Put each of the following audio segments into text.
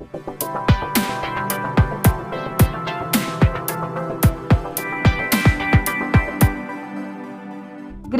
you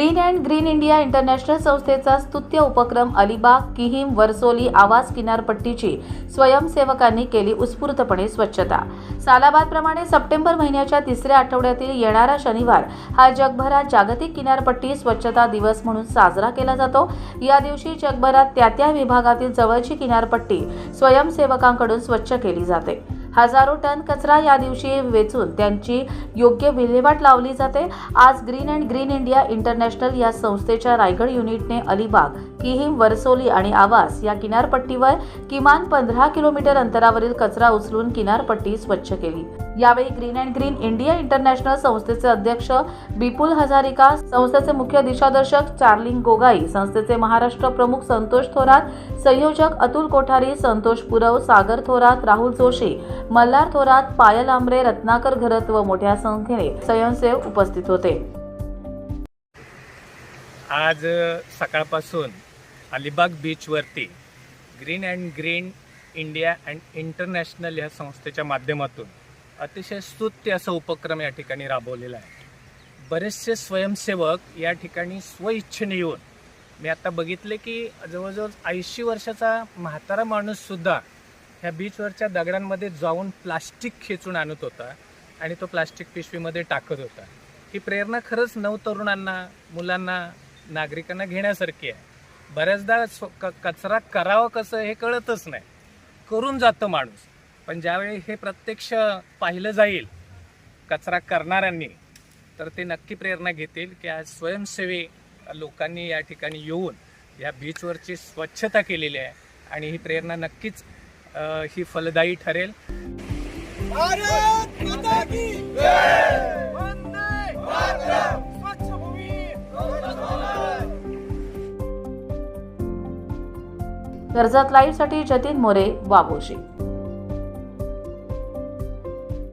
Green and Green India International संस्थेचा स्तुत्य उपक्रम अलिबाग किहिम वर्सोली आवास किनारपट्टीची स्वयंसेवकांनी केली उत्स्फूर्तपणे स्वच्छता. सालाबादप्रमाणे सप्टेंबर महिन्याच्या तिसऱ्या आठवड्यातील येणारा शनिवार हा जगभरात जागतिक किनारपट्टी स्वच्छता दिवस म्हणून साजरा केला जातो. या दिवशी जगभरात त्या त्या विभागातील जवळची किनारपट्टी स्वयंसेवकांकडून स्वच्छ केली जाते. हजारो टन कचरा या दिवशी वेचून त्यांची योग्य विल्हेवाट लावली जाते. आज Green and Green India International या संस्थेच्या रायगड युनिटने अलिबाग किहीम वरसोली आणि आवास या किनारपट्टीवर किमान पंधरा किलोमीटर अंतरावरील कचरा उचलून किनारपट्टी स्वच्छ केली. यावेळी Green and Green India International संस्थेचे अध्यक्ष बिपुल हजारिका संस्थेचे मुख्य दिशादर्शक चार्लिंग गोगाई संस्थेचे महाराष्ट्र प्रमुख संतोष थोरात संयोजक अतुल कोठारी संतोष पुरव सागर थोरात राहुल जोशी मल्हार थोरात पायल आंबरे रत्नाकर घरत व मोठ्या संख्येने स्वयंसेवक उपस्थित होते. आज सकाळपासून अलिबाग बीचवरती Green and Green India and International ह्या संस्थेच्या माध्यमातून अतिशय स्तुत्य असा उपक्रम या ठिकाणी राबवलेला आहे. बरेचसे स्वयंसेवक या ठिकाणी स्वइच्छेने येऊन मी आता बघितले की जवळजवळ ऐंशी वर्षाचा म्हातारा माणूससुद्धा ह्या बीचवरच्या दगडांमध्ये जाऊन प्लास्टिक खेचून आणत होता आणि तो प्लास्टिक पिशवीमध्ये टाकत होता. ही प्रेरणा खरंच नवतरुणांना मुलांना नागरिकांना घेण्यासारखी आहे. बऱ्याचदा स्व- क- कचरा करावा कसं हे कळतच नाही. करून जातं माणूस. पण ज्यावेळी हे प्रत्यक्ष पाहिलं जाईल कचरा करणाऱ्यांनी तर ते नक्की प्रेरणा घेतील की आज स्वयंसेवी लोकांनी या ठिकाणी येऊन या बीचवरची स्वच्छता केलेली आहे आणि ही प्रेरणा नक्कीच ही फलदायी ठरेल. कर्जत लाईव्हसाठी जतीन मोरे वाबोशी